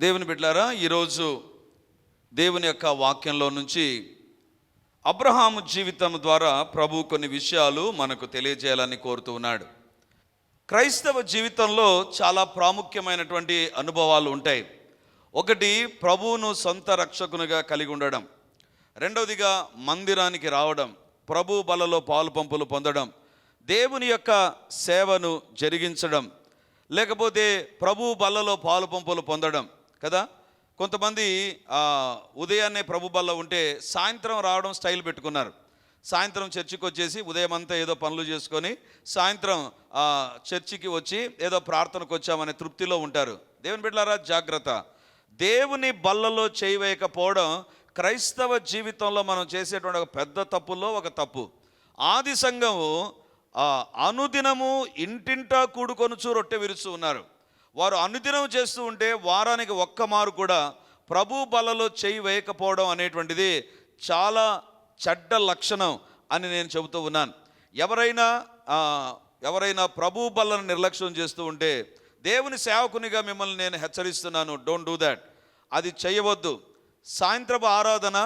దేవుని బిడ్డారా ఈరోజు దేవుని యొక్క వాక్యంలో నుంచి అబ్రహాము జీవితం ద్వారా ప్రభు కొన్ని విషయాలు మనకు తెలియజేయాలని కోరుతూ ఉన్నాడు. క్రైస్తవ జీవితంలో చాలా ప్రాముఖ్యమైనటువంటి అనుభవాలు ఉంటాయి. ఒకటి ప్రభువును సొంత రక్షకునిగా కలిగి ఉండడం. రెండవదిగా మందిరానికి రావడం. ప్రభు బలలో పాలు పంపులు పొందడం. దేవుని యొక్క సేవను జరిగించడం. లేకపోతే ప్రభు బలలో పాలు పంపులు పొందడం. కదా? కొంతమంది ఉదయాన్నే ప్రభు బల్ల ఉంటే సాయంత్రం రావడం స్టైల్ పెట్టుకున్నారు. సాయంత్రం చర్చికి వచ్చేసి ఉదయం అంతా ఏదో పనులు చేసుకొని సాయంత్రం చర్చికి వచ్చి ఏదో ప్రార్థనకు వచ్చామనే తృప్తిలో ఉంటారు. దేవుని బిడ్డలారా జాగ్రత్త. దేవుని బల్లలో చేయవేయకపోవడం క్రైస్తవ జీవితంలో మనం చేసేటువంటి ఒక పెద్ద తప్పుల్లో ఒక తప్పు. ఆది సంఘము అనుదినము ఇంటింటా కూడుకొనుచు రొట్టె విరుస్తూ ఉన్నారు. వారు అనుదినం చేస్తూ ఉంటే వారానికి ఒక్క మారు కూడా ప్రభు బలలో చేయి వేయకపోవడం అనేటువంటిది చాలా చెడ్డ లక్షణం అని నేను చెబుతూ ఉన్నాను. ఎవరైనా ఎవరైనా ప్రభు బలను నిర్లక్ష్యం చేస్తూ ఉంటే దేవుని సేవకునిగా మిమ్మల్ని నేను హెచ్చరిస్తున్నాను. డోంట్ డూ దాట్ అది చేయవద్దు. సాయంత్రపు ఆరాధన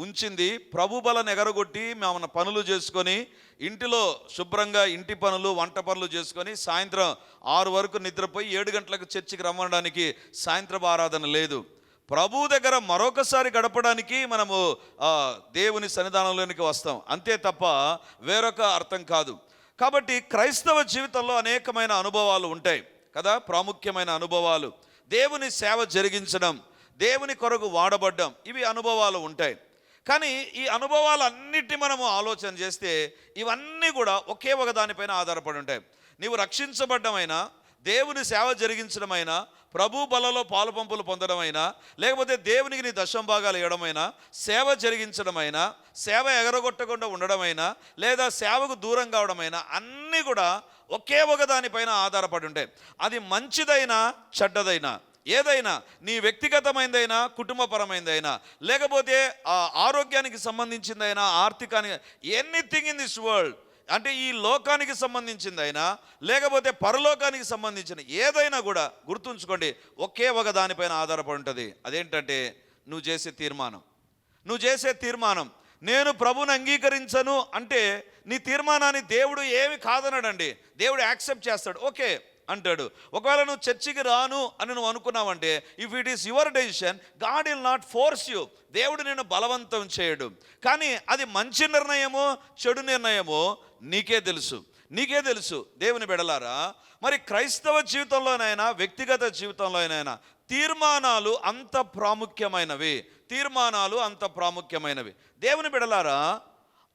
ఉంచింది. ప్రభు బల ఎగరగొట్టి మన పనులు చేసుకొని ఇంటిలో శుభ్రంగా ఇంటి పనులు వంట పనులు చేసుకొని సాయంత్రం ఆరు వరకు నిద్రపోయి ఏడు గంటలకు చర్చికి రమ్మడానికి సాయంత్రం ఆరాధన లేదు. ప్రభు దగ్గర మరొకసారి గడపడానికి మనము దేవుని సన్నిధానంలోనికి వస్తాం. అంతే తప్ప వేరొక అర్థం కాదు. కాబట్టి క్రైస్తవ జీవితంలో అనేకమైన అనుభవాలు ఉంటాయి. కదా? ప్రాముఖ్యమైన అనుభవాలు. దేవుని సేవ జరిగించడం దేవుని కొరకు వాడబడ్డం ఇవి అనుభవాలు ఉంటాయి. కానీ ఈ అనుభవాలన్నిటి మనము ఆలోచన చేస్తే ఇవన్నీ కూడా ఒకే ఒక దానిపైన ఆధారపడి ఉంటాయి. నీవు రక్షించబడ్డమైనా దేవుని సేవ జరిగించడమైనా ప్రభు బలలో పాలు పంపులు పొందడమైనా లేకపోతే దేవునికి నీ దశంభాగాలు ఇవ్వడమైనా సేవ జరిగించడమైనా సేవ ఎగరగొట్టకుండా ఉండడమైనా లేదా సేవకు దూరం కావడమైనా అన్నీ కూడా ఒకే ఒక దానిపైన ఆధారపడి ఉంటాయి. అది మంచిదైనా చెడ్డదైనా. ఏదైనా నీ వ్యక్తిగతమైనదైనా కుటుంబపరమైనదైనా లేకపోతే ఆ ఆరోగ్యానికి సంబంధించిందైనా ఆర్థికానికి ఎనీథింగ్ ఇన్ దిస్ వరల్డ్ అంటే ఈ లోకానికి సంబంధించిందైనా లేకపోతే పరలోకానికి సంబంధించిన ఏదైనా కూడా గుర్తుంచుకోండి ఒకే ఒక దానిపైన ఆధారపడి ఉంటుంది. అదేంటంటే నువ్వు చేసే తీర్మానం. నువ్వు చేసే తీర్మానం నేను ప్రభుని అంగీకరించను అంటే నీ తీర్మానాన్ని దేవుడు ఏమి కాదనడండి. దేవుడు యాక్సెప్ట్ చేస్తాడు. ఓకే అంటాడు. ఒకవేళ నువ్వు చర్చికి రాను అని నువ్వు అనుకున్నావంటే if it is your decision God will not force you దేవుడు నేను బలవంతం చేయడు. కానీ అది మంచి నిర్ణయమో చెడు నిర్ణయమో నీకే తెలుసు. నీకే తెలుసు. దేవుని బిడలారా మరి క్రైస్తవ జీవితంలోనైనా వ్యక్తిగత జీవితంలోనైనా తీర్మానాలు అంత ప్రాముఖ్యమైనవి. తీర్మానాలు అంత ప్రాముఖ్యమైనవి. దేవుని బిడలారా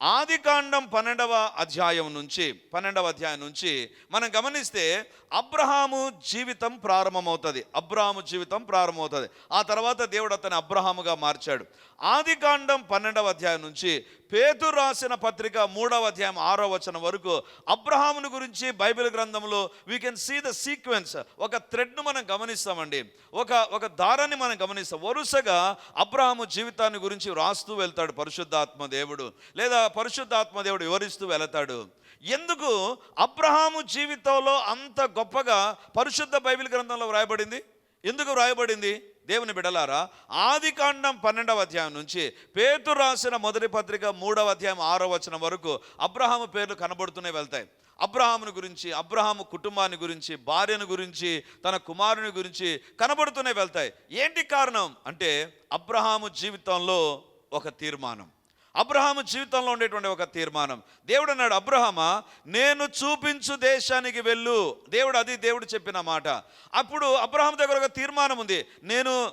ఆదికాండం పన్నెండవ అధ్యాయం నుంచి పన్నెండవ అధ్యాయం నుంచి మనం గమనిస్తే అబ్రహాము జీవితం ప్రారంభమవుతుంది. అబ్రహాము జీవితం ప్రారంభమవుతుంది. ఆ తర్వాత దేవుడు అతని అబ్రహాముగా మార్చాడు. ఆదికాండం పన్నెండవ అధ్యాయం నుంచి పేతు రాసిన పత్రిక మూడవ అధ్యాయం ఆరో వచనం వరకు అబ్రహామును గురించి బైబిల్ గ్రంథంలో we can see the sequence ఒక థ్రెడ్ను మనం గమనిస్తామండి. ఒక ఒక దారాన్ని మనం గమనిస్తాం. వరుసగా అబ్రహాము జీవితాన్ని గురించి వ్రాస్తూ వెళ్తాడు పరిశుద్ధాత్మ దేవుడు. లేదా పరిశుద్ధాత్మ దేవుడు వివరిస్తూ వెళతాడు. ఎందుకు? అబ్రహాము జీవితంలో అంత గొప్పగా పరిశుద్ధ బైబిల్ గ్రంథంలో వ్రాయబడింది? ఎందుకు వ్రాయబడింది? దేవుని బిడలారా ఆది కాండం పన్నెండవ అధ్యాయం నుంచి పేతు రాసిన మొదటి పత్రిక మూడవ అధ్యాయం ఆరో వచనం వరకు అబ్రహాము పేర్లు కనబడుతూనే వెళ్తాయి. అబ్రహామును గురించి అబ్రహాము కుటుంబాన్ని గురించి భార్యను గురించి తన కుమారుని గురించి కనబడుతూనే వెళ్తాయి. ఏంటి కారణం? అంటే అబ్రహాము జీవితంలో ఒక తీర్మానం. అబ్రహాము జీవితంలో ఉండేటువంటి ఒక తీర్మానం. దేవుడు అన్నాడు అబ్రహమా నేను చూపించు దేశానికి వెళ్ళు. దేవుడు అది దేవుడు చెప్పిన మాట. అప్పుడు అబ్రహాం దగ్గర ఒక తీర్మానం ఉంది. నేను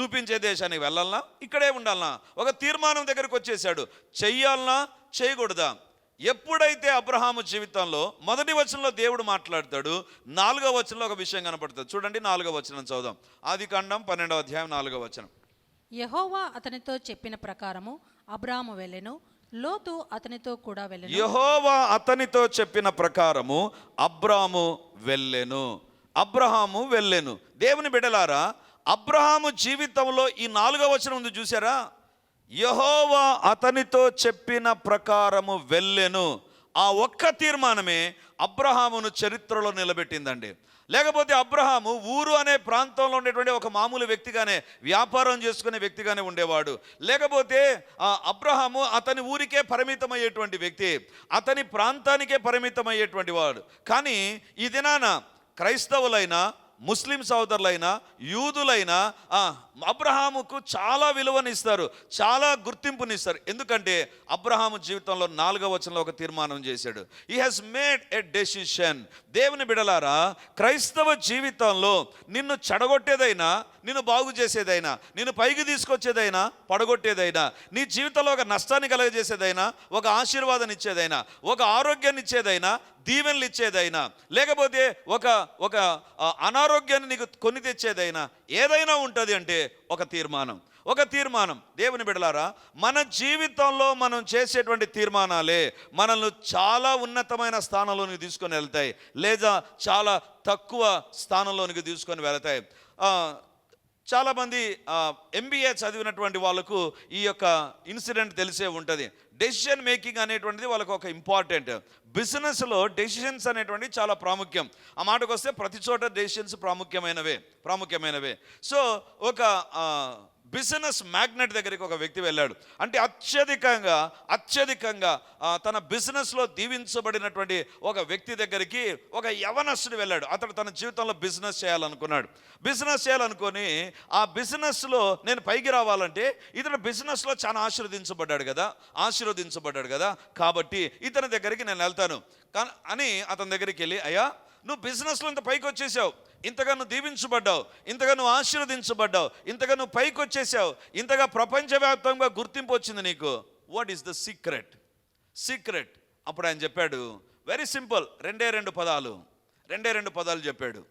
చూపించే దేశానికి వెళ్ళాలనా? ఇక్కడే ఉండాలనా? ఒక తీర్మానం దగ్గరకు వచ్చేసాడు చెయ్యాలనా? చేయకూడదా ఎప్పుడైతే అబ్రహాము జీవితంలో మొదటి వచనంలో దేవుడు మాట్లాడతాడు నాలుగో వచనంలో ఒక విషయం కనపడుతుంది. చూడండి నాలుగో వచనం చదుదాం ఆది కాండం పన్నెండవ అధ్యాయం నాలుగో వచనం. యహోవా అతనితో చెప్పిన ప్రకారము అబ్రాము వెళ్ళెను లోతు అతనితో కూడా వెళ్ళెను. యహోవా అతనితో చెప్పిన ప్రకారము అబ్రాము వెళ్ళెను. అబ్రహాము వెళ్ళెను. దేవుని బిడలారా అబ్రహాము జీవితంలో ఈ నాలుగవ వచనం ఉంది చూసారా యహోవా అతనితో చెప్పిన ప్రకారము వెళ్ళెను. ఆ ఒక్క తీర్మానమే అబ్రహామును చరిత్రలో నిలబెట్టిందండి. లేకపోతే అబ్రహాము ఊరు అనే ప్రాంతంలో ఉండేటువంటి ఒక మామూలు వ్యక్తిగానే వ్యాపారం చేసుకునే వ్యక్తిగానే ఉండేవాడు. లేకపోతే అబ్రహాము అతని ఊరికే పరిమితమయ్యేటువంటి వ్యక్తి అతని ప్రాంతానికే పరిమితమయ్యేటువంటి వాడు. కానీ ఈ దినాన క్రైస్తవులైన ముస్లిం సోదరులైనా యూదులైన ఆ, అబ్రహాముకు చాలా విలువనిస్తారు చాలా గుర్తింపునిస్తారు. ఎందుకంటే అబ్రహాము జీవితంలో నాలుగవ వచనంలో ఒక తీర్మానం చేశాడు. ఈ హాజ్ మేడ్ ఎ డెసిషన్ దేవుని బిడలారా క్రైస్తవ జీవితంలో నిన్ను చెడగొట్టేదైనా నిన్ను బాగు చేసేదైనా నిన్ను పైకి తీసుకొచ్చేదైనా పడగొట్టేదైనా నీ జీవితంలో ఒక నష్టాన్ని కలగజేసేదైనా ఒక ఆశీర్వాదం ఇచ్చేదైనా ఒక ఆరోగ్యాన్ని ఇచ్చేదైనా దీవెనలు ఇచ్చేదైనా లేకపోతే ఒక ఒక అనారోగ్యాన్ని నీకు కొని తెచ్చేదైనా ఏదైనా ఉంటుంది అంటే ఒక తీర్మానం. ఒక తీర్మానం. దేవుని బిడలారా మన జీవితంలో మనం చేసేటువంటి తీర్మానాలే మనల్ని చాలా ఉన్నతమైన స్థానంలోనికి తీసుకొని వెళ్తాయి. లేదా చాలా తక్కువ స్థానంలోనికి తీసుకొని వెళ్తాయి. చాలామంది ఎంబీఏ చదివినటువంటి వాళ్ళకు ఈ యొక్క ఇన్సిడెంట్ తెలిసే ఉంటుంది. డెసిషన్ మేకింగ్ అనేటువంటిది వాళ్ళకు ఒక ఇంపార్టెంట్ బిజినెస్లో డెసిషన్స్ అనేటువంటివి చాలా ప్రాముఖ్యం. ఆ మాటకు వస్తే ప్రతి చోట డెసిషన్స్ ప్రాముఖ్యమైనవే ప్రాముఖ్యమైనవే. సో ఒక బిజినెస్ మ్యాగ్నెట్ దగ్గరికి ఒక వ్యక్తి వెళ్ళాడు. అంటే అత్యధికంగా అత్యధికంగా తన బిజినెస్లో దీవించబడినటువంటి ఒక వ్యక్తి దగ్గరికి ఒక యవనస్తుడు వెళ్ళాడు. అతడు తన జీవితంలో బిజినెస్ చేయాలనుకున్నాడు. బిజినెస్ చేయాలనుకొని ఆ బిజినెస్లో నేను పైకి రావాలంటే ఇతను బిజినెస్లో చాలా ఆశీర్వదించబడ్డాడు కదా ఆశీర్వదించబడ్డాడు కదా కాబట్టి ఇతని దగ్గరికి నేను వెళ్తాను. కానీ అని అతని దగ్గరికి వెళ్ళి అయ్యా నువ్వు బిజినెస్లో ఇంత పైకి వచ్చేసావు. ఇంతగా నువ్వు దీవించబడ్డావు ఇంతగా నువ్వు ఆశీర్వదించబడ్డావు ఇంతగా నువ్వు పైకి వచ్చేసావు ఇంతగా ప్రపంచవ్యాప్తంగా గుర్తింపు వచ్చింది నీకు. What is the secret secret అప్పుడు ఆయన చెప్పాడు వెరీ సింపుల్ రెండే రెండు పదాలు. రెండే రెండు పదాలు చెప్పాడు.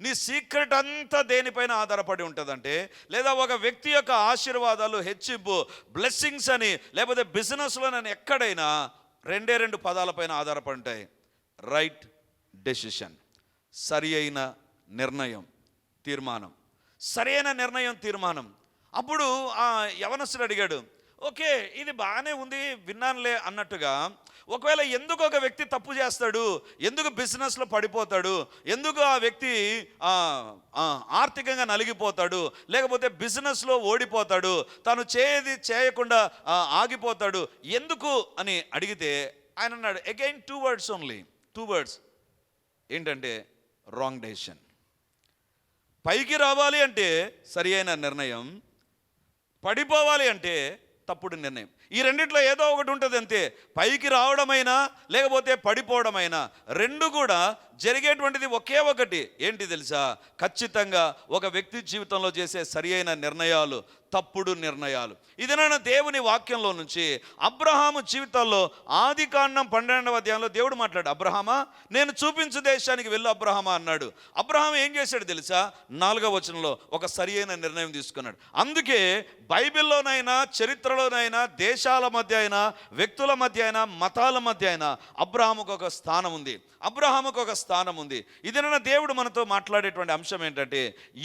నీ సీక్రెట్ అంతా దేనిపైన ఆధారపడి ఉంటుందంటే లేదా ఒక వ్యక్తి యొక్క ఆశీర్వాదాలు హెచ్చింపు బ్లెస్సింగ్స్ అని లేకపోతే బిజినెస్లో నేను ఎక్కడైనా రెండే రెండు పదాలపైన ఆధారపడి ఉంటాయి. రైట్ డెసిషన్ సరి అయిన నిర్ణయం తీర్మానం. సరైన నిర్ణయం తీర్మానం. అప్పుడు ఆ యవనస్తుడు అడిగాడు ఓకే ఇది బాగానే ఉంది విన్నానులే అన్నట్టుగా ఒకవేళ ఎందుకు ఒక వ్యక్తి తప్పు చేస్తాడు? ఎందుకు బిజినెస్లో పడిపోతాడు? ఎందుకు ఆ వ్యక్తి ఆర్థికంగా నలిగిపోతాడు? లేకపోతే బిజినెస్లో ఓడిపోతాడు? తను చేయది చేయకుండా ఆగిపోతాడు? ఎందుకు? అని అడిగితే ఆయన అన్నాడు again two words only two words ఏంటంటే రాంగ్ డెసిషన్ పైకి రావాలి అంటే సరి అయిన నిర్ణయం పడిపోవాలి అంటే తప్పుడు నిర్ణయం. ఈ రెండిట్లో ఏదో ఒకటి ఉంటుంది అంతే పైకి రావడమైనా లేకపోతే పడిపోవడమైనా రెండు కూడా జరిగేటువంటిది ఒకే ఒకటి. ఏంటి తెలుసా? ఖచ్చితంగా ఒక వ్యక్తి జీవితంలో చేసే సరి అయిన నిర్ణయాలు తప్పుడు నిర్ణయాలు. ఇదేనా దేవుని వాక్యంలో నుంచి అబ్రహాము జీవితంలో ఆది కాండం పన్నెండవ అధ్యాయంలో దేవుడు మాట్లాడు అబ్రహామా నేను చూపించు దేశానికి వెళ్ళు అబ్రహామా అన్నాడు. అబ్రహాం ఏం చేశాడు తెలుసా? నాలుగవ వచనంలో ఒక సరి అయిన నిర్ణయం తీసుకున్నాడు. అందుకే బైబిల్లోనైనా చరిత్రలోనైనా దేశాల మధ్య అయినా వ్యక్తుల మధ్య అయినా మతాల మధ్య అయినా అబ్రహాముకు ఒక స్థానం ఉంది. అబ్రహాముకు ఒక స్థానం ఉంది. ఇదేనా దేవుడు మనతో మాట్లాడేటువంటి అంశం ఏంటంటే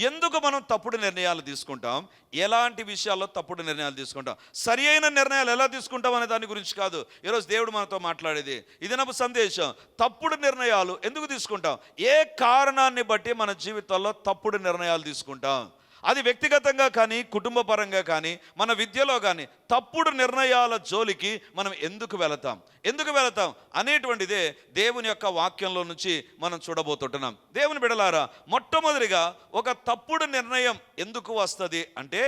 ఎందుకు మనం తప్పుడు నిర్ణయాలు తీసుకుంటాం? ఎలాంటి విషయాల్లో తప్పుడు నిర్ణయాలు తీసుకుంటాం? సరి అయిన నిర్ణయాలు ఎలా తీసుకుంటాం అనే దాని గురించి కాదు. ఈరోజు దేవుడు మనతో మాట్లాడేది ఇదనపు సందేశం తప్పుడు నిర్ణయాలు ఎందుకు తీసుకుంటాం? ఏ కారణాన్ని బట్టి మన జీవితంలో తప్పుడు నిర్ణయాలు తీసుకుంటాం? అది వ్యక్తిగతంగా కానీ కుటుంబ పరంగా కానీ మన విద్యలో కానీ తప్పుడు నిర్ణయాల జోలికి మనం ఎందుకు వెళతాం? ఎందుకు వెళతాం? అనేటువంటిదే దేవుని యొక్క వాక్యంలో నుంచి మనం చూడబోతుంటున్నాం. దేవుని బిడలారా మొట్టమొదటిగా ఒక తప్పుడు నిర్ణయం ఎందుకు వస్తుంది అంటే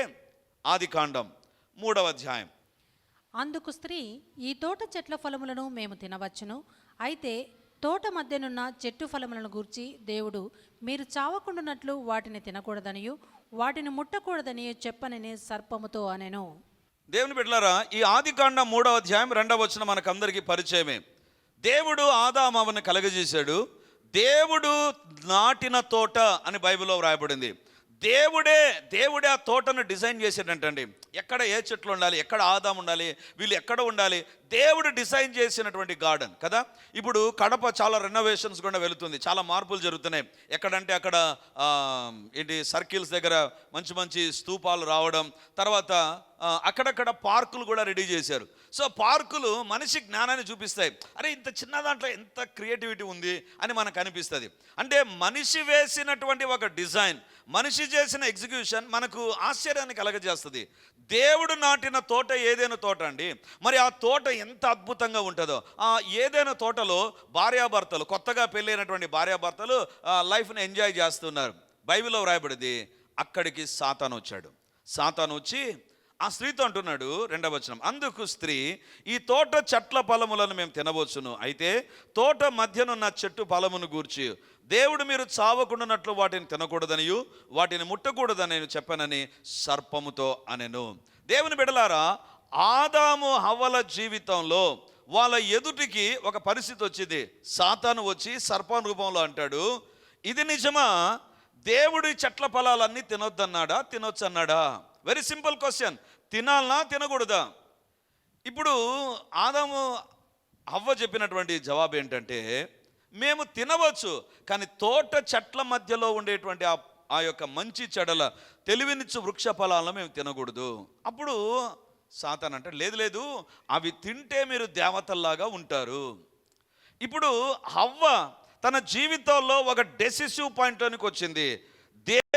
ఆది కాండం మూడవ అధ్యాయం. అందుకు స్త్రీ ఈ తోట చెట్ల ఫలములను మేము తినవచ్చును. అయితే తోట మధ్యనున్న చెట్టు ఫలములను గూర్చి దేవుడు మీరు చావకుండానట్లు వాటిని తినకూడదనియు వాటిని ముట్టకూడదని చెప్పనని సర్పముతో అనెను. దేవుని బిడ్డలారా ఈ ఆది కాండ మూడవ అధ్యాయం రెండవ వచ్చిన మనకందరికీ పరిచయమే. దేవుడు ఆదామావని కలగజేశాడు దేవుడు నాటిన తోట అని బైబిల్లో వ్రాయబడింది. దేవుడే దేవుడే ఆ తోటను డిజైన్ చేసాడంటండి ఎక్కడ ఏ చెట్లు ఉండాలి ఎక్కడ ఆదాం ఉండాలి వీళ్ళు ఎక్కడ ఉండాలి? దేవుడు డిజైన్ చేసినటువంటి గార్డెన్ కదా? ఇప్పుడు కడప చాలా రెనోవేషన్స్ కూడా వెళుతుంది చాలా మార్పులు జరుగుతున్నాయి. ఎక్కడంటే అక్కడ ఏంటి సర్కిల్స్ దగ్గర మంచి మంచి స్తూపాలు రావడం తర్వాత అక్కడక్కడ పార్కులు కూడా రెడీ చేశారు. సో పార్కులు మనిషి జ్ఞానాన్ని చూపిస్తాయి. అరే ఇంత చిన్న దాంట్లో ఎంత క్రియేటివిటీ ఉంది అని మనకు అనిపిస్తుంది. అంటే మనిషి వేసినటువంటి ఒక డిజైన్ మనిషి చేసిన ఎగ్జిక్యూషన్ మనకు ఆశ్చర్యాన్ని కలగజేస్తుంది. దేవుడు నాటిన తోట ఏదైనా తోట అండి. మరి ఆ తోట ఎంత అద్భుతంగా ఉంటుందో. ఆ ఏదైనా తోటలో భార్యాభర్తలు కొత్తగా పెళ్ళైనటువంటి భార్యాభర్తలు ఆ, లైఫ్ని ఎంజాయ్ చేస్తున్నారు. బైబిల్లో వ్రాయబడింది అక్కడికి సాతాను వచ్చాడు. సాతాను వచ్చి ఆ స్త్రీతో అంటున్నాడు రెండవ వచనం అందుకు స్త్రీ ఈ తోట చెట్ల ఫలములను మేము తినవచ్చును. అయితే తోట మధ్యనున్న చెట్టు ఫలమును గూర్చి దేవుడు మీరు చావకుండానట్లు వాటిని తినకూడదనియు వాటిని ముట్టకూడదని చెప్పనని చెప్పానని సర్పముతో అనెను. దేవుని బిడలారా ఆదాము హవ్వల జీవితంలో వాళ్ళ ఎదుటికి ఒక పరిస్థితి వచ్చింది. సాతాను వచ్చి సర్పం రూపంలో అంటాడు ఇది నిజమా? దేవుడి చెట్ల ఫలాలన్నీ తినొద్దన్నాడా? తినొచ్చు అన్నాడా వెరీ సింపుల్ క్వశ్చన్ తినాలనా తినకూడదా? ఇప్పుడు ఆదాము అవ్వ చెప్పినటువంటి జవాబు ఏంటంటే మేము తినవచ్చు కానీ తోట చెట్ల మధ్యలో ఉండేటువంటి ఆ ఆ యొక్క మంచి చెడల తెలివినిచ్చు వృక్ష ఫలాలను మేము తినకూడదు. అప్పుడు సాతాన్ అంటే లేదు లేదు అవి తింటే మీరు దేవతల్లాగా ఉంటారు. ఇప్పుడు హవ్వ తన జీవితంలో ఒక డెసిసివ్ పాయింట్లోనికి వచ్చింది.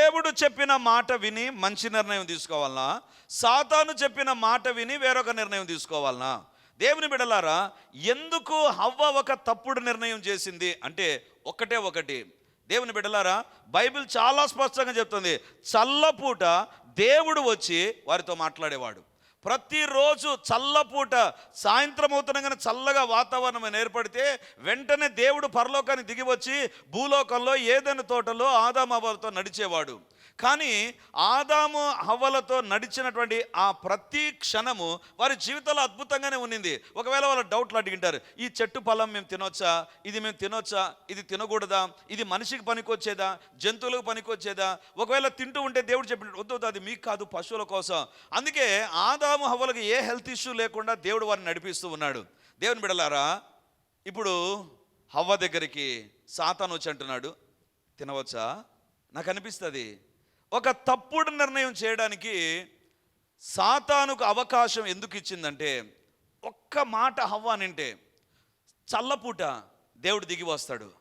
దేవుడు చెప్పిన మాట విని మంచి నిర్ణయం తీసుకోవాలనా? సాతాను చెప్పిన మాట విని వేరొక నిర్ణయం తీసుకోవాలనా? దేవుని బిడలారా ఎందుకు హవ్వ ఒక తప్పుడు నిర్ణయం చేసింది అంటే ఒక్కటే ఒకటి. దేవుని బిడ్డలారా బైబిల్ చాలా స్పష్టంగా చెప్తుంది. చల్లపూట దేవుడు వచ్చి వారితో మాట్లాడేవాడు. ప్రతిరోజు చల్లపూట సాయంత్రం అవుతుండగానే చల్లగా వాతావరణం ఏర్పడితే వెంటనే దేవుడు పరలోకానికి దిగి వచ్చి భూలోకంలో ఏదైనా తోటలో ఆదామవ్వలతో నడిచేవాడు. కానీ ఆదాము హవ్వలతో నడిచినటువంటి ఆ ప్రతి క్షణము వారి జీవితంలో అద్భుతంగానే ఉన్నింది. ఒకవేళ వాళ్ళ డౌట్లు అడిగింటారు ఈ చెట్టు ఫలం మేము తినొచ్చా? ఇది మేము తినొచ్చా? ఇది తినకూడదా? ఇది మనిషికి పనికొచ్చేదా? జంతువులకు పనికొచ్చేదా? ఒకవేళ తింటూ ఉంటే దేవుడు చెప్పినట్టు వద్దు అది మీకు కాదు పశువుల కోసం. అందుకే ఆదాము హవ్వలకు ఏ హెల్త్ ఇష్యూ లేకుండా దేవుడు వారిని నడిపిస్తూ ఉన్నాడు. దేవుని బిడలారా ఇప్పుడు హవ్వ దగ్గరికి సాతాను వచ్చి అంటున్నాడు తినవచ్చా? నాకు అనిపిస్తుంది. ఒక తప్పుడు నిర్ణయం చేయడానికి సాతానుకు అవకాశం ఎందుకు ఇచ్చిందంటే ఒక్క మాట హవ్వ నింటే చల్లపూట దేవుడు దిగి వస్తాడు.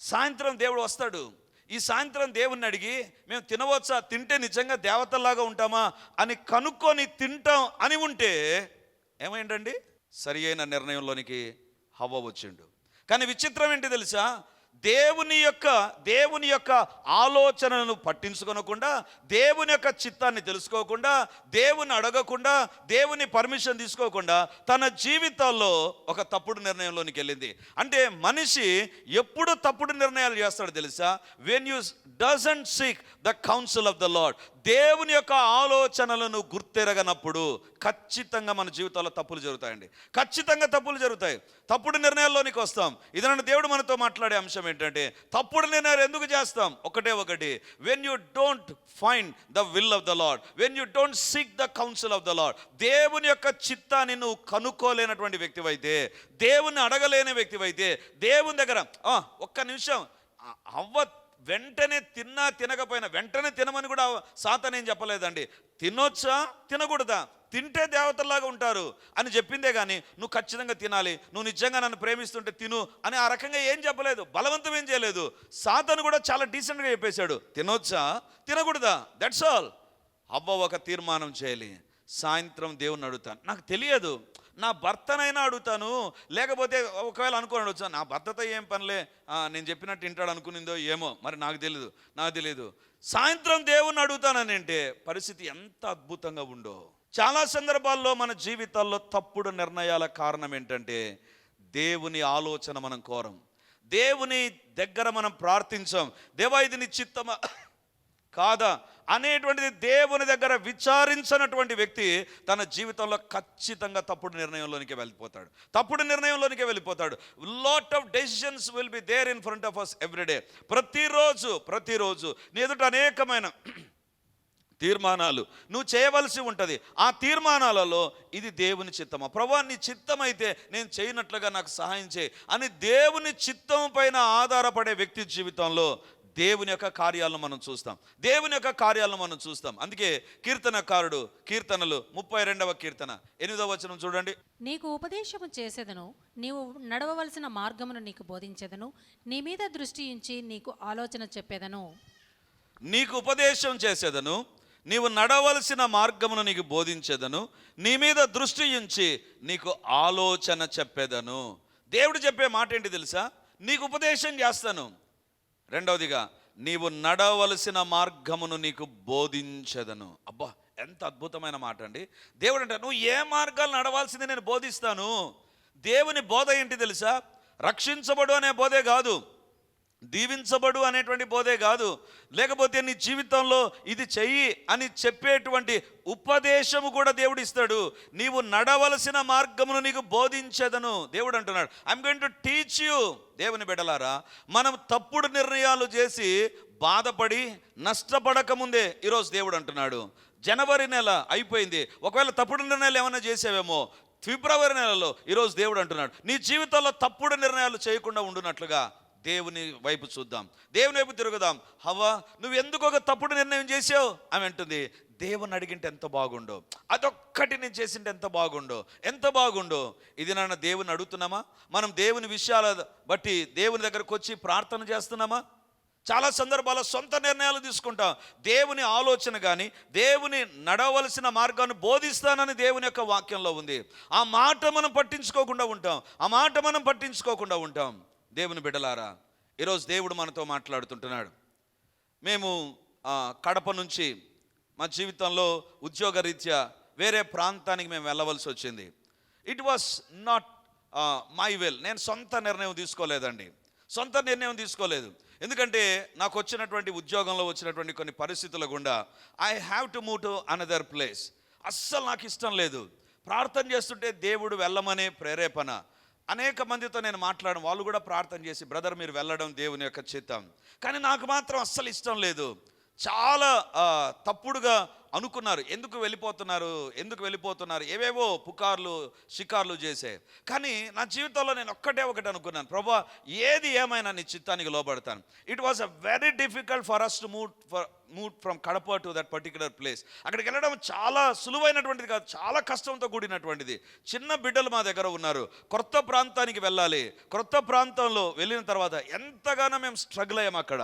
సాయంత్రం దేవుడు వస్తాడు. ఈ సాయంత్రం దేవుణ్ణి అడిగి మేము తినవచ్చా? తింటే నిజంగా దేవతల్లాగా ఉంటామా? అని కనుక్కొని తింటాం అని ఉంటే ఏమైందండి? సరి అయిన నిర్ణయంలోనికి హవ్వ వచ్చిండు. కానీ విచిత్రం ఏంటి తెలుసా? దేవుని యొక్క దేవుని యొక్క ఆలోచనలను పట్టించుకోనకుండా దేవుని యొక్క చిత్తాన్ని తెలుసుకోకుండా దేవుని అడగకుండా దేవుని పర్మిషన్ తీసుకోకుండా తన జీవితాల్లో ఒక తప్పుడు నిర్ణయంలోనికి వెళ్ళింది. అంటే మనిషి ఎప్పుడు తప్పుడు నిర్ణయాలు చేస్తాడో తెలుసా? When you doesn't seek the counsel of the Lord దేవుని యొక్క ఆలోచనలను గుర్తెరగనప్పుడు ఖచ్చితంగా మన జీవితాల్లో తప్పులు జరుగుతాయండి. ఖచ్చితంగా తప్పులు జరుగుతాయి. తప్పుడు నిర్ణయాల్లోనికి వస్తాం. ఇదనంటే దేవుడు మనతో మాట్లాడే అంశం ఏంటంటే తప్పుడు నిర్ణయాలు ఎందుకు చేస్తాం? ఒకటే ఒకటి. When you don't find the will of the Lord when you don't seek the counsel of the Lord దేవుని యొక్క చిత్తాన్ని నువ్వు కనుక్కోలేనటువంటి వ్యక్తివైతే దేవుని అడగలేని వ్యక్తివైతే దేవుని దగ్గర ఒక్క నిమిషం అవ్వ వెంటనే తిన్నా తినకపోయినా వెంటనే తినమని కూడా సాతాన్ ఏం చెప్పలేదండి. తినొచ్చా? తినకూడదా? తింటే దేవతల్లాగా ఉంటారు అని చెప్పిందే కానీ నువ్వు ఖచ్చితంగా తినాలి నువ్వు నిజంగా నన్ను ప్రేమిస్తుంటే తిను అని ఆ రకంగా ఏం చెప్పలేదు బలవంతం ఏం చేయలేదు. సాతను కూడా చాలా డీసెంట్గా చెప్పేశాడు తినొచ్చా? తినకూడదా? దట్స్ ఆల్ అవ్వ ఒక తీర్మానం చేయాలి. సాయంత్రం దేవుణ్ణి అడుగుతాను. నాకు తెలియదు. నా భర్తనైనా అడుగుతాను లేకపోతే ఒకవేళ అనుకోని అడుగుతాను నా భర్తతో ఏం పనిలే? నేను చెప్పినట్టు వింటాడు అనుకునిందో ఏమో మరి నాకు తెలియదు నాకు తెలియదు సాయంత్రం దేవుణ్ణి అడుగుతానని అంటే పరిస్థితి ఎంత అద్భుతంగా ఉండో చాలా సందర్భాల్లో మన జీవితాల్లో తప్పుడు నిర్ణయాల కారణం ఏంటంటే దేవుని ఆలోచన మనం కోరం. దేవుని దగ్గర మనం ప్రార్థించాం. దేవా ఇది నీ చిత్తమా? కాదా అనేటువంటిది దేవుని దగ్గర విచారించినటువంటి వ్యక్తి తన జీవితంలో ఖచ్చితంగా తప్పుడు నిర్ణయంలోనికి వెళ్ళిపోతాడు. తప్పుడు నిర్ణయంలోనికి వెళ్ళిపోతాడు. Lot of decisions will be there in front of us every day ప్రతిరోజు ప్రతిరోజు నీ ఎదుట అనేకమైన తీర్మానాలు నువ్వు చేయవలసి ఉంటుంది. ఆ తీర్మానాలలో ఇది దేవుని చిత్తమా? ప్రభా నీ చిత్తం అయితే నేను చేయనట్లుగా నాకు సహాయం చేయి అని దేవుని చిత్తం పైన ఆధారపడే వ్యక్తి జీవితంలో దేవుని యొక్క కార్యాలను మనం చూస్తాం. దేవుని యొక్క కార్యాలను మనం చూస్తాం. అందుకే కీర్తనకారుడు కీర్తనలు ముప్పై రెండవ కీర్తన. ఎనిమిదవ వచనం చూడండి. నీకు ఉపదేశము చేసేదను నీవు నడవవలసిన మార్గమును నీకు బోధించెదను నీ మీద దృష్టి ఉంచి నీకు ఆలోచన చెప్పేదను. నీకు ఉపదేశం చేసేదను నీవు నడవలసిన మార్గమును నీకు బోధించేదను నీ మీద దృష్టి ఉంచి నీకు ఆలోచన చెప్పేదను. దేవుడు చెప్పే మాట ఏంటి తెలుసా? నీకు ఉపదేశం చేస్తాను. రెండవదిగా నీవు నడవలసిన మార్గమును నీకు బోధించదను. అబ్బా ఎంత అద్భుతమైన మాట అండి. దేవుడు అంటే నువ్వు ఏ మార్గాలు నడవాల్సింది నేను బోధిస్తాను? దేవుని బోధ ఏంటి తెలుసా? రక్షించబడు అనే బోధే కాదు. దీవించబడు అనేటువంటి బోధే కాదు. లేకపోతే నీ జీవితంలో ఇది చెయ్యి అని చెప్పేటువంటి ఉపదేశము కూడా దేవుడు ఇస్తాడు. నీవు నడవలసిన మార్గమును నీకు బోధించదను దేవుడు అంటున్నాడు. I'm going to teach you దేవుని బిడలారా మనం తప్పుడు నిర్ణయాలు చేసి బాధపడి నష్టపడకముందే ఈరోజు దేవుడు అంటున్నాడు. జనవరి నెల అయిపోయింది. ఒకవేళ తప్పుడు నిర్ణయాలు ఏమైనా చేసావేమో ఫిబ్రవరి నెలలో ఈరోజు దేవుడు అంటున్నాడు. నీ జీవితంలో తప్పుడు నిర్ణయాలు చేయకుండా ఉండునట్లుగా దేవుని వైపు చూద్దాం. దేవుని వైపు తిరుగుదాం. హవ్వ నువ్వు ఎందుకు ఒక తప్పుడు నిర్ణయం చేసావు ఆమె అంటుంది దేవుని అడిగింటే ఎంత బాగుండో? అదొక్కటి నేను చేసింటే ఎంత బాగుండో? ఎంత బాగుండో? ఇది నాన్న దేవుని అడుగుతున్నామా? మనం దేవుని విషయాల బట్టి దేవుని దగ్గరకు వచ్చి ప్రార్థన చేస్తున్నామా? చాలా సందర్భాల్లో సొంత నిర్ణయాలు తీసుకుంటాం. దేవుని ఆలోచన కానీ దేవుని నడవలసిన మార్గాన్ని బోధిస్తానని దేవుని యొక్క వాక్యంలో ఉంది. ఆ మాట మనం పట్టించుకోకుండా ఉంటాం. ఆ మాట మనం పట్టించుకోకుండా ఉంటాం. దేవుని బిడ్డలారా ఈరోజు దేవుడు మనతో మాట్లాడుతుంటున్నాడు. మేము కడప నుంచి మా జీవితంలో ఉద్యోగరీత్యా వేరే ప్రాంతానికి మేము వెళ్ళవలసి వచ్చింది. It was not my will నేను సొంత నిర్ణయం తీసుకోలేదండి. సొంత నిర్ణయం తీసుకోలేదు. ఎందుకంటే నాకు వచ్చినటువంటి ఉద్యోగంలో వచ్చినటువంటి కొన్ని పరిస్థితుల గుండా I have to move to another place అస్సలు నాకు ఇష్టం లేదు. ప్రార్థన చేస్తుంటే దేవుడు వెళ్ళమనే ప్రేరేపణ. అనేక మందితో నేను మాట్లాడడం వాళ్ళు కూడా ప్రార్థన చేసి బ్రదర్ మీరు వెళ్ళడం దేవుని యొక్క చిత్తం. కానీ నాకు మాత్రం అస్సలు ఇష్టం లేదు. చాలా తప్పుడుగా అనుకున్నారు. ఎందుకు వెళ్ళిపోతున్నారు? ఎందుకు వెళ్ళిపోతున్నారు? ఏవేవో పుకార్లు షికార్లు చేసే. కానీ నా జీవితంలో నేను ఒక్కటే ఒకటి అనుకున్నాను. ప్రభా ఏది ఏమైనా నీ చిత్తానికి లోబడతాను. It was a very difficult for us to move for move from Kadapa to that particular place అక్కడికి వెళ్ళడం చాలా సులువైనటువంటిది కాదు. చాలా కష్టంతో కూడినటువంటిది. చిన్న బిడ్డలు మా దగ్గర ఉన్నారు. కొత్త ప్రాంతానికి వెళ్ళాలి. కొత్త ప్రాంతంలో వెళ్ళిన తర్వాత ఎంతగానో మేము స్ట్రగుల్ అయ్యాం అక్కడ.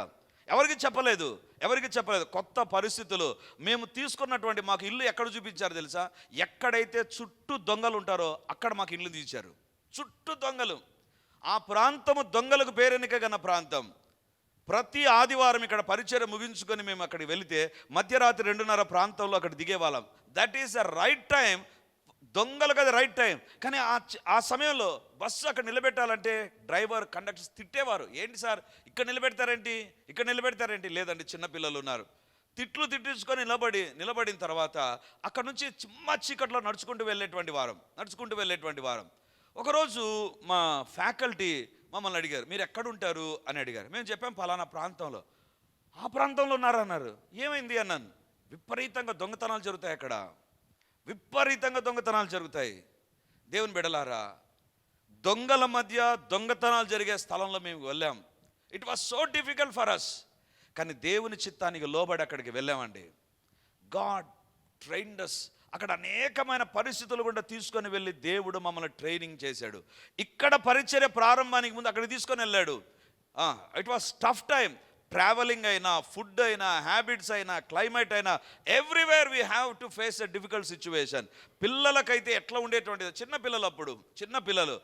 ఎవరికి చెప్పలేదు? ఎవరికి చెప్పలేదు? కొత్త పరిస్థితులు. మేము తీసుకున్నటువంటి మాకు ఇల్లు ఎక్కడ చూపించారు తెలుసా? ఎక్కడైతే చుట్టూ దొంగలు ఉంటారో అక్కడ మాకు ఇల్లు తీశారు. చుట్టూ దొంగలు. ఆ ప్రాంతము దొంగలకు పేరెనిక గన్న ప్రాంతం. ప్రతి ఆదివారం ఇక్కడ పరిచయం ముగించుకొని మేము అక్కడికి వెళితే మధ్యరాత్రి రెండున్నర ప్రాంతంలో అక్కడ దిగేవాళ్ళం. That is the right time దొంగలు కదా రైట్ టైం కానీ ఆ ఆ సమయంలో బస్సు అక్కడ నిలబెట్టాలంటే డ్రైవర్ కండక్టర్స్ తిట్టేవారు. ఏంటి సార్? ఇక్కడ నిలబెడతారేంటి? ఇక్కడ నిలబెడతారేంటి? లేదండి చిన్నపిల్లలు ఉన్నారు. తిట్లు తిట్టించుకొని నిలబడి నిలబడిన తర్వాత అక్కడ నుంచి చిమ్మ చీకట్లో నడుచుకుంటూ వెళ్ళేటువంటి వారం నడుచుకుంటూ వెళ్ళేటువంటి వారం. ఒకరోజు మా ఫ్యాకల్టీ మమ్మల్ని అడిగారు మీరు ఎక్కడుంటారు? అని అడిగారు. మేము చెప్పాం ఫలానా ప్రాంతంలో. ఆ ప్రాంతంలో ఉన్నారన్నారు. ఏమైంది? అన్నాను. విపరీతంగా దొంగతనాలు జరుగుతాయి అక్కడ. విపరీతంగా దొంగతనాలు జరుగుతాయి. దేవుని బిడలారా దొంగల మధ్య దొంగతనాలు జరిగే స్థలంలో మేము వెళ్ళాం. It was so difficult for us కానీ దేవుని చిత్తానికి లోబడి అక్కడికి వెళ్ళామండి. గాడ్ ట్రైన్డస్ అక్కడ అనేకమైన పరిస్థితులు గుండా తీసుకొని వెళ్ళి దేవుడు మమ్మల్ని ట్రైనింగ్ చేశాడు. ఇక్కడ పరిచర్య ప్రారంభానికి ముందు అక్కడికి తీసుకొని వెళ్ళాడు. It was tough time travelling అయినా ఫుడ్ అయినా హ్యాబిట్స్ అయినా క్లైమేట్ అయినా everywhere we have to face a difficult situation పిల్లలకైతే ఎట్లా ఉండేటువంటిది? చిన్న పిల్లలు అప్పుడు చిన్న పిల్లలు.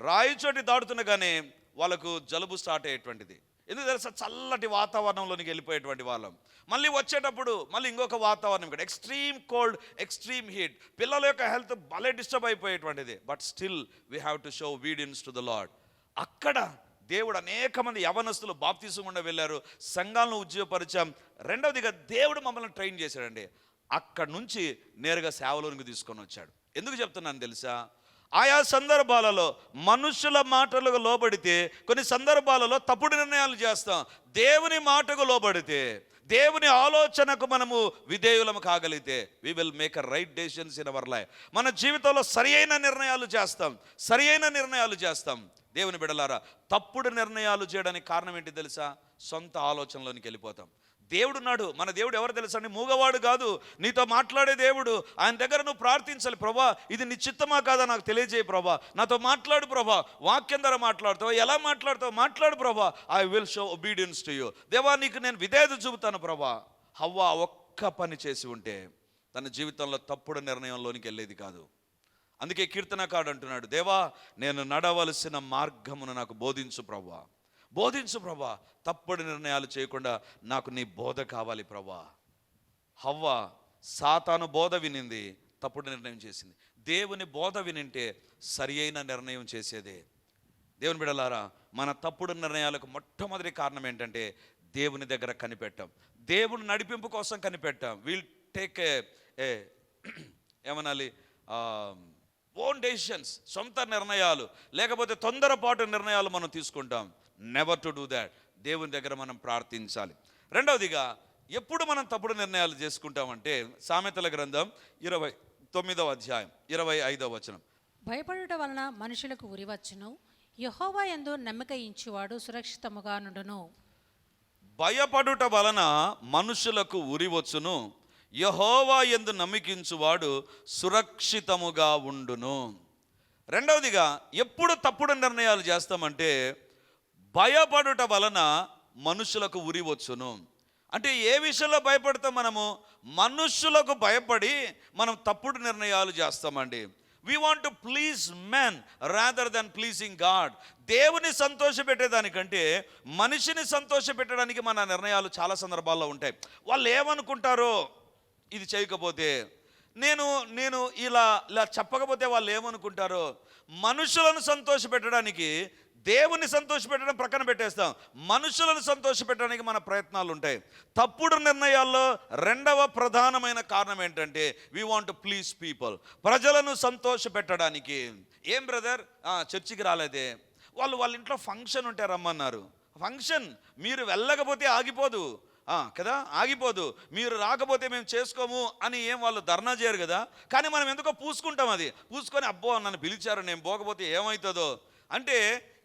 రాయిచోటి దాడుతుండగానే వాళ్ళకు జలుబు స్టార్ట్ అయ్యేటువంటిది. ఎందుకు తెలుసా? చల్లటి వాతావరణంలోనికి వెళ్ళిపోయేటువంటి వాళ్ళం. మళ్ళీ వచ్చేటప్పుడు మళ్ళీ ఇంకొక వాతావరణం ఇక్కడ. ఎక్స్ట్రీమ్ కోల్డ్ ఎక్స్ట్రీమ్ హీట్ పిల్లల యొక్క హెల్త్ భలే disturb అయిపోయేటువంటిది. But still we have to show obedience to the Lord అక్కడ దేవుడు అనేక మంది యవనస్తులు బాప్తీసకుండా వెళ్ళారు సంఘాలను ఉద్యోగపరిచాం. రెండవదిగా దేవుడు మమ్మల్ని ట్రైన్ చేశాడండి. అక్కడ నుంచి నేరుగా సేవలోనికి తీసుకొని వచ్చాడు. ఎందుకు చెప్తున్నాను తెలుసా? ఆయా సందర్భాలలో మనుషుల మాటలకు లోబడితే కొన్ని సందర్భాలలో తప్పుడు నిర్ణయాలు చేస్తాం. దేవుని మాటకు లోబడితే దేవుని ఆలోచనకు మనము విధేయులము కాగలిగితే we will make a right decisions in our life మన జీవితంలో సరి నిర్ణయాలు చేస్తాం. సరి నిర్ణయాలు చేస్తాం. దేవుని బిడలారా తప్పుడు నిర్ణయాలు చేయడానికి కారణం ఏంటి తెలుసా? సొంత ఆలోచనలోనికి వెళ్ళిపోతాం. దేవుడున్నాడు మన దేవుడు ఎవరు తెలుసా అండి? మూగవాడు కాదు. నీతో మాట్లాడే దేవుడు. ఆయన దగ్గర నువ్వు ప్రార్థించాలి. ప్రభా ఇది నిశ్చిత్తమా కాదా నాకు తెలియజేయ ప్రభా. నాతో మాట్లాడు ప్రభా. వాక్యం ద్వారా మాట్లాడుతావు? ఎలా మాట్లాడుతావు? మాట్లాడు ప్రభా. I will show obedience to you దేవా నీకు నేను విధేయత చూపుతాను ప్రభా. హవ్వ ఒక్క పని చేసి ఉంటే తన జీవితంలో తప్పుడు నిర్ణయంలోనికి వెళ్ళేది కాదు. అందుకే కీర్తనకాడు అంటున్నాడు దేవా నేను నడవలసిన మార్గమును నాకు బోధించు ప్రభా బోధించు ప్రభా తప్పుడు నిర్ణయాలు చేయకుండా నాకు నీ బోధ కావాలి ప్రభా హవ్వ సాతాను బోధ వినింది తప్పుడు నిర్ణయం చేసింది. దేవుని బోధ వినింటే సరి అయిన నిర్ణయం చేసేదే. దేవుని బిడలారా మన తప్పుడు నిర్ణయాలకు మొట్టమొదటి కారణం ఏంటంటే దేవుని దగ్గర కనిపెట్టాం. దేవుని నడిపింపు కోసం కనిపెట్టాం. విల్ టేక్ ఏ ఏమనాలి? ఓన్ డెసిషన్స్ సొంత నిర్ణయాలు లేకపోతే తొందరపాటు నిర్ణయాలు మనం తీసుకుంటాం. నెవర్ టు డూ దాట్ దేవుని దగ్గర మనం ప్రార్థించాలి. రెండవదిగా ఎప్పుడు మనం తప్పుడు నిర్ణయాలు చేసుకుంటామంటే సామెతల గ్రంథం ఇరవై తొమ్మిదవ అధ్యాయం ఇరవై ఐదవ వచనం. భయపడుట వలన మనుషులకు ఉరివచ్చును. యహోవా యందు నమ్మిక ఇంచువాడు సురక్షితముగా నుండును భయపడుట వలన మనుషులకు ఉరివచ్చును. యహోవా ఎందు నమ్మికించువాడు సురక్షితముగా ఉండును. రెండవదిగా ఎప్పుడు తప్పుడు నిర్ణయాలు చేస్తామంటే భయపడుట వలన మనుషులకు ఉరివచ్చును అంటే ఏ విషయంలో భయపడతాం మనము? మనుషులకు భయపడి మనం తప్పుడు నిర్ణయాలు చేస్తామండి. We want to please men rather than pleasing God దేవుని సంతోషపెట్టేదానికంటే మనిషిని సంతోషపెట్టడానికి మన నిర్ణయాలు చాలా సందర్భాల్లో ఉంటాయి. వాళ్ళు ఏమనుకుంటారో ఇది చేయకపోతే నేను నేను ఇలా ఇలా చెప్పకపోతే వాళ్ళు ఏమనుకుంటారో మనుషులను సంతోషపెట్టడానికి దేవుని సంతోషపెట్టడం ప్రక్కన పెట్టేస్తాం. మనుషులను సంతోషపెట్టడానికి మన ప్రయత్నాలు ఉంటాయి. తప్పుడు నిర్ణయాల్లో రెండవ ప్రధానమైన కారణం ఏంటంటే వీ వాంట్ ప్లీజ్ పీపుల్ ప్రజలను సంతోషపెట్టడానికి. ఏం బ్రదర్? చర్చికి రాలేదే. వాళ్ళు వాళ్ళ ఇంట్లో ఫంక్షన్ ఉంటే రమ్మన్నారు. ఫంక్షన్ మీరు వెళ్ళకపోతే ఆగిపోదు. కదా? ఆగిపోదు. మీరు రాకపోతే మేము చేసుకోము అని ఏం వాళ్ళు ధర్నా చేయరు కదా? కానీ మనం ఎందుకో పూసుకుంటాం అది. పూసుకొని అబ్బో నన్ను పిలిచారు నేను పోకపోతే ఏమవుతుందో అంటే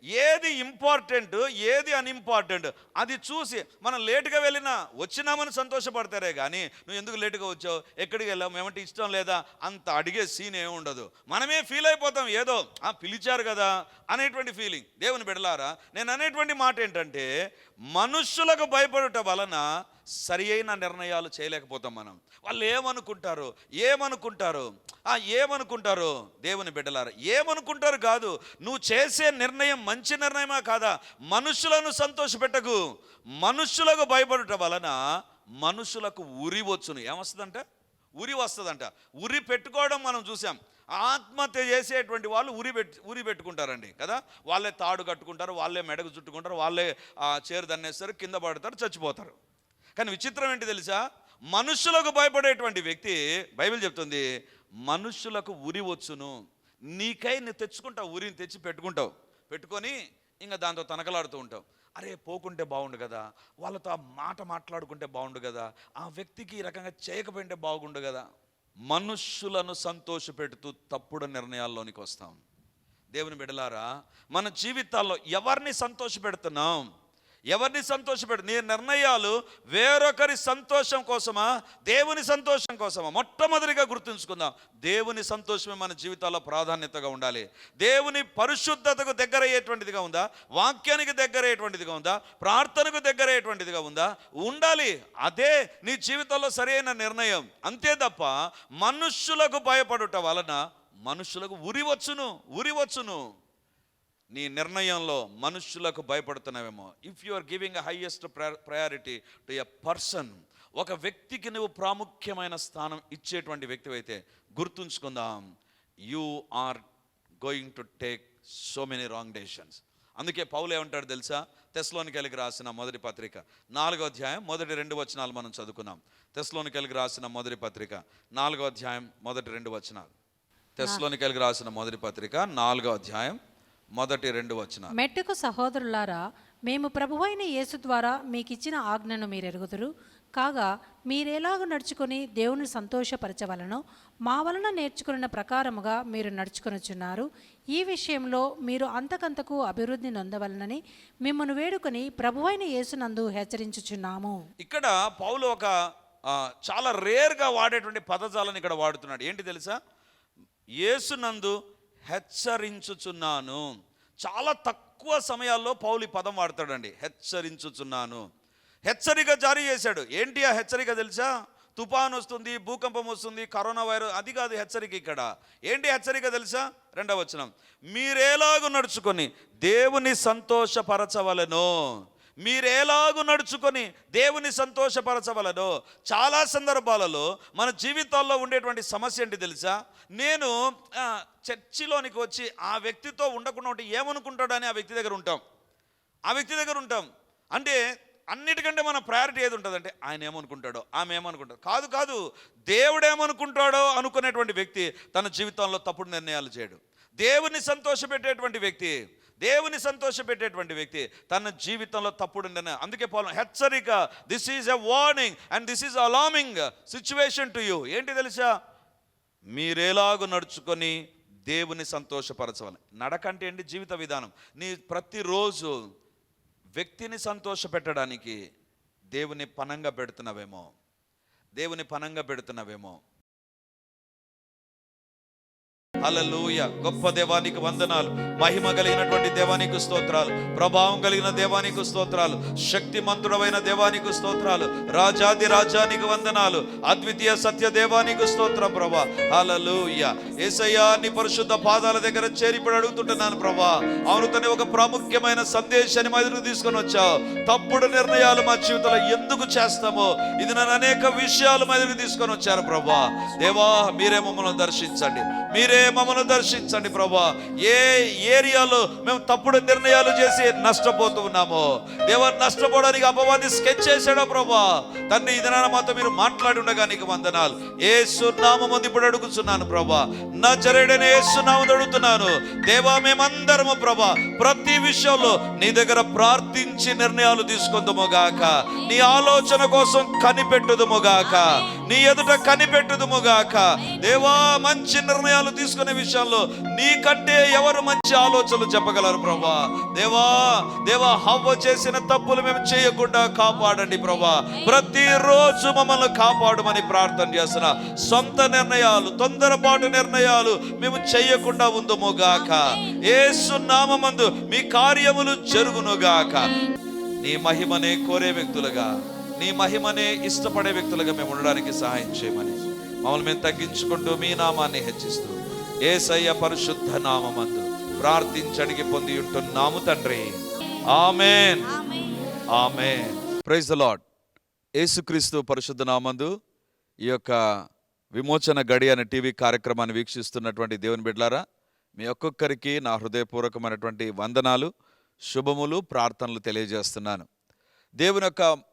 ఏది ఇంపార్టెంట్ ఏది అన్ఇంపార్టెంట్ అది చూసి మనం లేటుగా వెళ్ళినా వచ్చినామని సంతోషపడతారే కానీ నువ్వు ఎందుకు లేటుగా వచ్చావు? ఎక్కడికి వెళ్ళావు? ఏమంటే ఇష్టం లేదా? అంత అడిగే సీన్ ఏమి ఉండదు. మనమే ఫీల్ అయిపోతాం. ఏదో ఆ పిలిచారు కదా అనేటువంటి ఫీలింగ్ దేవుని బిడలారా నేను అనేటువంటి మాట ఏంటంటే మనుషులకు భయపడుట వలన సరి అయిన నిర్ణయాలు చేయలేకపోతాం మనం. వాళ్ళు ఏమనుకుంటారు ఏమనుకుంటారు ఏమనుకుంటారు దేవుని బిడ్డలారు ఏమనుకుంటారు కాదు నువ్వు చేసే నిర్ణయం మంచి నిర్ణయమా కాదా? మనుషులను సంతోషపెట్టకు. మనుషులకు భయపడుట వలన మనుషులకు ఉరి వచ్చును. ఏమొస్తుందంట? ఉరి వస్తుందంట. ఉరి పెట్టుకోవడం మనం చూసాం. ఆత్మహత్య చేసేటువంటి వాళ్ళు ఉరి పెట్టి ఉరి పెట్టుకుంటారండి కదా? వాళ్ళే తాడు కట్టుకుంటారు వాళ్ళే మెడకు చుట్టుకుంటారు వాళ్ళే చేరు దన్నేస్తారు కింద పడతారు చచ్చిపోతారు. కానీ విచిత్రం ఏంటి తెలుసా? మనుషులకు భయపడేటువంటి వ్యక్తి బైబిల్ చెప్తుంది మనుషులకు ఉరి వచ్చును. నీకై నువ్వు తెచ్చుకుంటావు ఉరిని తెచ్చి పెట్టుకుంటావు. పెట్టుకొని ఇంకా దాంతో తనకలాడుతూ ఉంటావు. అరే పోకుంటే బాగుండు కదా? వాళ్ళతో ఆ మాట మాట్లాడుకుంటే బాగుండు కదా? ఆ వ్యక్తికి ఈ రకంగా చేయకపోయింటే బాగుండు కదా? మనుష్యులను సంతోషపెడుతూ తప్పుడు నిర్ణయాల్లోనికి వస్తాం. దేవుని బిడలారా మన జీవితాల్లో ఎవరిని సంతోషపెడుతున్నాం? ఎవరిని సంతోషపెడు నీ నిర్ణయాలు వేరొకరి సంతోషం కోసమా? దేవుని సంతోషం కోసమా? మొట్టమొదటిగా గుర్తుంచుకుందాం. దేవుని సంతోషమే మన జీవితాల్లో ప్రాధాన్యతగా ఉండాలి. దేవుని పరిశుద్ధతకు దగ్గరయ్యేటువంటిదిగా ఉందా? వాక్యానికి దగ్గరయ్యేటువంటిదిగా ఉందా? ప్రార్థనకు దగ్గరయ్యేటువంటిదిగా ఉందా? ఉండాలి. అదే నీ జీవితంలో సరైన నిర్ణయం. అంతే తప్ప మనుష్యులకు భయపడుట వలన మనుషులకు ఉరి వచ్చును ఉరి వచ్చును. నీ నిర్ణయంలో మనుషులకు భయపడుతున్నావేమో. If you are giving highest priority to a person ఒక వ్యక్తికి నువ్వు ప్రాముఖ్యమైన స్థానం ఇచ్చేటువంటి వ్యక్తి అయితే గుర్తుంచుకుందాం. You are going to take so many wrong decisions అందుకే పౌలు ఏమంటాడు తెలుసా? తెస్లోనికెళ్ళకి రాసిన మొదటి పత్రిక. నాలుగో అధ్యాయం మొదటి రెండు వచనాలు మనం చదువుకుందాం తెస్లోనికెళ్ళకి రాసిన మొదటి పత్రిక. నాలుగో అధ్యాయం మొదటి రెండు వచనాలు. తెస్లోనికలికి రాసిన మొదటి పత్రిక నాలుగో అధ్యాయం మొదటి రెండు వచ్చిన మెట్టుకు సహోదరులారా మేము ప్రభువైన యేసు ద్వారా మీకిచ్చిన ఆజ్ఞను మీరు ఎరుగుదురు కాగా మీరెలాగ నడుచుకొని దేవుని సంతోషపరచవలనో. మా వలన నేర్చుకున్న ప్రకారముగా మీరు నడుచుకొనుచున్నారు. ఈ విషయంలో మీరు అంతకంతకు అభివృద్ధి నొందవలనని మిమ్మల్ని వేడుకొని ప్రభువైన యేసునందు హెచ్చరించుచున్నాము. ఇక్కడ పౌలు ఒక చాలా రేర్గా వాడేటువంటి పదజాలను ఇక్కడ వాడుతున్నాడు. ఏంటి తెలుసా? యేసునందు హెచ్చరించుచున్నాను. చాలా తక్కువ సమయాల్లో పౌలు పదం వాడతాడండి. హెచ్చరించుచున్నాను. హెచ్చరిక జారీ చేశాడు. ఏంటి ఆ హెచ్చరిక తెలుసా? తుఫాన్ వస్తుంది భూకంపం వస్తుంది కరోనా వైరస్ అది కాదు హెచ్చరిక ఇక్కడ. ఏంటి హెచ్చరిక తెలుసా? రెండవ వచనం. మీరేలాగూ నడుచుకొని దేవుని సంతోషపరచవలెనో. మీరేలాగు నడుచుకొని దేవుని సంతోషపరచవలనో చాలా సందర్భాలలో మన జీవితాల్లో ఉండేటువంటి సమస్య ఏంటి తెలుసా? నేను చర్చిలోనికి వచ్చి ఆ వ్యక్తితో ఉండకుండా ఉంటే ఏమనుకుంటాడో అని ఆ వ్యక్తి దగ్గర ఉంటాం. ఆ వ్యక్తి దగ్గర ఉంటాం. అంటే అన్నిటికంటే మన ప్రయారిటీ ఏది ఉంటుందంటే ఆయన ఏమనుకుంటాడో ఆమె ఏమనుకుంటాడు కాదు కాదు. దేవుడు ఏమనుకుంటాడో అనుకునేటువంటి వ్యక్తి తన జీవితంలో తప్పుడు నిర్ణయాలు చేయడు. దేవుని సంతోషపెట్టేటువంటి వ్యక్తి దేవుని సంతోషపెట్టేటువంటి వ్యక్తి తన జీవితంలో తప్పుడు అందుకే పోలం హెచ్చరిక this is a warning and this is alarming situation to you ఏంటి తెలుసా? మీరేలాగు నడుచుకొని దేవుని సంతోషపరచవాలి. నడకంటే ఏంటి? జీవిత విధానం. నీ ప్రతిరోజు వ్యక్తిని సంతోషపెట్టడానికి దేవుని పనంగా పెడుతున్నావేమో? దేవుని పనంగా పెడుతున్నావేమో? అలలోయ గొప్ప దేవానికి వందనాలు. మహిమ కలిగినటువంటి దేవానికి స్తోత్రాలు. ప్రభావం కలిగిన దేవానికి స్తోత్రాలు. శక్తిమంతుడమైన దేవానికి స్తోత్రాలు. రాజాది రాజానికి వందనాలు. అద్వితీయ సత్య దేవానికి స్తోత్రం ప్రభా. అలలోయ యేసయ్యా నీ పరిశుద్ధ పాదాల దగ్గర చేరిపడి అడుగుతుంటున్నాను ప్రభా. అవును తనే ఒక ప్రాముఖ్యమైన సందేశాన్ని మా ఎదురు తీసుకొని వచ్చావు. తప్పుడు నిర్ణయాలు మా జీవితంలో ఎందుకు చేస్తామో ఇది నన్ను అనేక విషయాలు మా ఎదురు తీసుకొని వచ్చారు ప్రభా. దేవా మీరే మమ్మల్ని దర్శించండి. మీరే మమ్మల్ని దర్శించండి ప్రభా. ఏ ఏరియాలో మేము తప్పుడు నిర్ణయాలు చేసి నష్టపోతూ ఉన్నామో దేవా నష్టపోవడానికి అపవాది స్కెచ్ చేశాడో ప్రభా? తండ్రి ఇది మాతో మీరు మాట్లాడి ఉండగా నీకు వందనాలు. ఏ సున్నామం ఇప్పుడు అడుగుతున్నాను ప్రభా. నా జరేడని ఏ సున్నామం అడుగుతున్నాను. దేవా మేమందరము ప్రభా ప్రతి విషయంలో నీ దగ్గర ప్రార్థించి నిర్ణయాలు తీసుకుందుము గాక. నీ ఆలోచన కోసం కనిపెట్టుదుము గాక. నీ ఎదుట కనిపెట్టుదుము గాక. దేవా మంచి నిర్ణయాలు తీసుకునే విషయంలో నీకంటే ఎవరు మంచి ఆలోచనలు చెప్పగలరు ప్రభా? దేవా దేవా హవ్వ చేసిన తప్పులు మేము చేయకుండా కాపాడండి ప్రభా. ప్రతిరోజు మమ్మల్ని కాపాడమని ప్రార్థన చేసిన సొంత నిర్ణయాలు తొందరపాటు నిర్ణయాలు మేము చేయకుండా ఉందముగాక ఏసు నామందు మీ కార్యములు జరుగునుగాక నీ మహిమనే కోరే వ్యక్తులుగా. నీ మహిమనే ఇష్టపడే వ్యక్తులుగా మేము ఉండడానికి సహాయం చేయమని. మమ్మల్ని మేము తగ్గించుకుంటూ మీ నామాన్ని హెచ్చిస్తూ ఏసయ్య పరిశుద్ధ నామందు ప్రార్థించడిగి పొంది ఉంటున్నాము తండ్రి. Amen. Amen. Praise the Lord యేసుక్రీస్తు పరిశుద్ధ నామందు ఈ యొక్క విమోచన గడి అనే టీవీ కార్యక్రమాన్ని వీక్షిస్తున్నటువంటి దేవుని బిడ్లారా మీ ఒక్కొక్కరికి నా హృదయపూర్వకమైనటువంటి వందనాలు శుభములు ప్రార్థనలు తెలియజేస్తున్నాను. దేవుని యొక్క